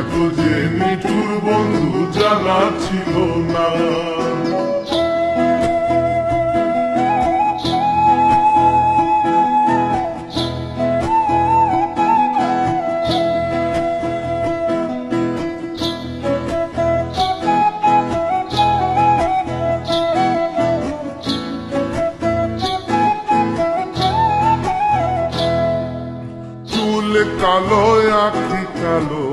এত যে নিঠুর বন্ধু জানা ছিল না। কালো আখি কালো।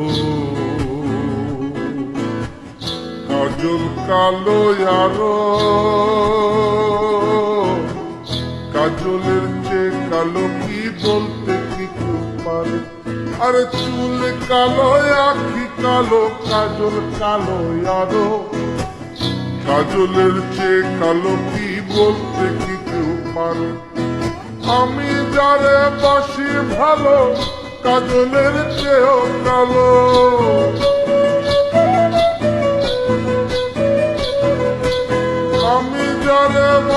কাজল কালো আরও। কাজলের চেয়ে কালো কি বলতে কিছু পারে? আরে চুল কালো, আখি কালো, কাজল কালো আরও। কাজলের চেয়ে কালো কি বলতে কিছু পারে? আমি যারে বাসি ভালো, কাজলের চেয়েও কালো।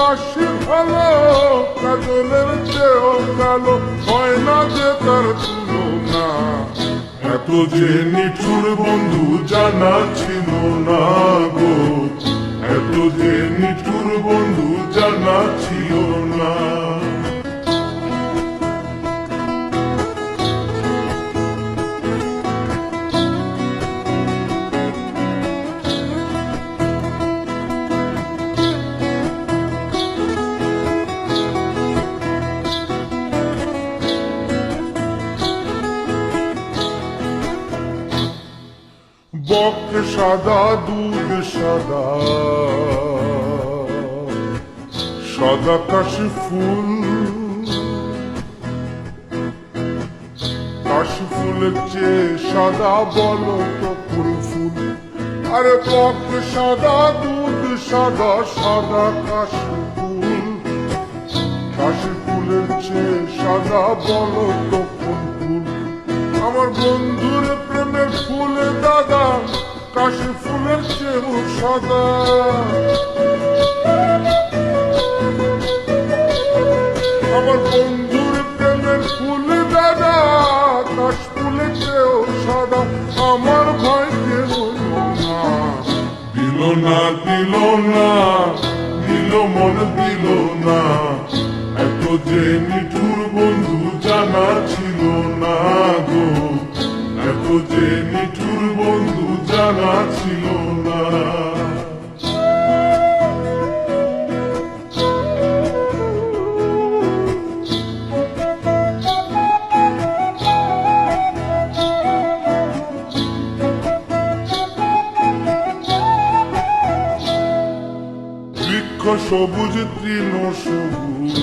বাসি ভালো, কাজলের চেয়েও কালো, হয় না এত যে নিঠুর বন্ধু জানা ছিল না গো, এত যে নিঠুর বন্ধু জানা ছিল না। বক সাদা, দুধ সাদা। সাদা কাশি ফুল, কাশি ফুলের চেয়ে সাদা বলো তো ফুল ফুল। আরে বক সাদা, দুধ সাদা সাদা কাশি ফুল। কাশি ফুলের চেয়ে সাদা বলো তো ফুল ফুল। আমার বন্ধুর প্রেমের ফুল দাদা কাশি ফুলের চেয়েও সাদা। আমার বন্ধুর প্রেমের ফুল দাদা কাশ ফুলের চেয়েও সাদা। আমার ভাইকে দিল না দিল না, দিল মন, দিল না। এত যে নিঠুর বন্ধু জানা ছিল না। সবুজ তৃণ সবুজ।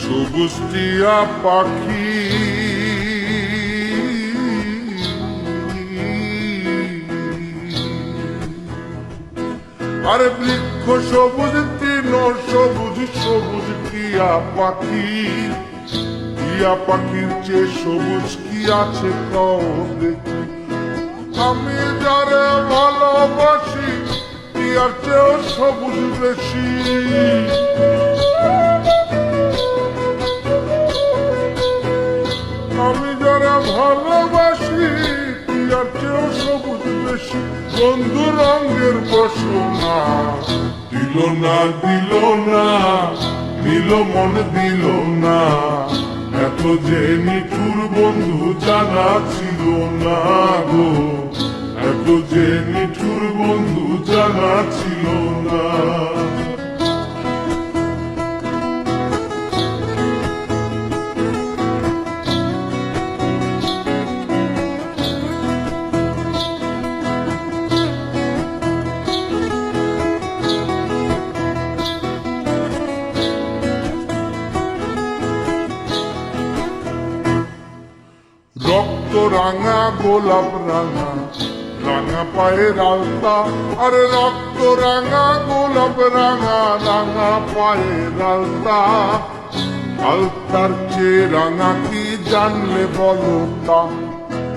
সবুজ টিয়া পাখি। আরে বৃক্ষ সবুজ তৃণ, সবুজ সবুজ টিয়া পাখি। টিয়া পাখির চেয়ে সবুজ কি আছে কও দেখি। আমি যারে ভালোবাসি টিয়ার চেয়েও সবুজ বেশি। আমি যারা ভালোবাসি টিয়ার চেয়েও সবুজ বেশি। বন্ধু রঙের বসনা দিল না দিল না, দিল মন দিল না। এত যে নিঠুর বন্ধু জানা ছিল না গো। এত যে নিঠুর বন্ধু জানা ছিল না। রক্ত রাঙা গোলাপ রাঙা রাঙা পায়ের আলতা আরে রক্ত রাঙা, গোলাপ রাঙা রাঙা পায়ের আলতা আলতার চেয়ে রাঙা কি জানলে বলো তা?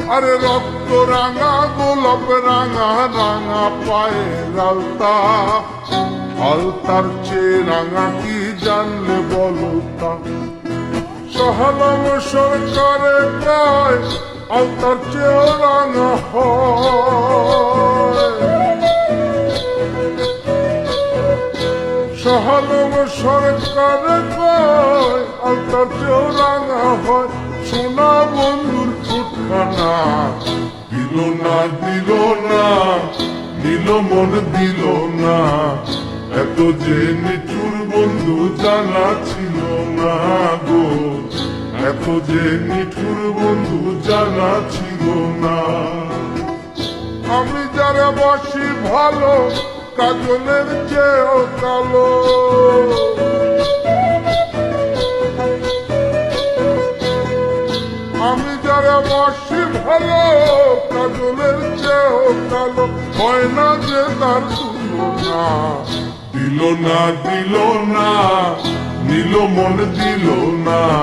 আরে রক্ত রাঙা, গোলাপ রাঙা রাঙা পায়ের আলতা আলতার চেয়ে রাঙা কি জানলে বলো তা? সহলম সরকারে প্রায় রাঙা হয় সহলম সরকারে চেয়েও রাঙা হয় সোনা বন্ধুর ফুটখানা দিল না দিল না দিল মন দিল না এত যে নিঠুর বন্ধু জানা ছিল না গো এত যে নিঠুর বন্ধু জানা ছিল না। আমি যারা বসি ভালো, কাজলের চেয়েও কালো। আমি যারা বসি ভালো, কাজলের চেয়েও কালো। হয় না যে তার তুলনা। দিল না দিল না, নিল মন, দিল না।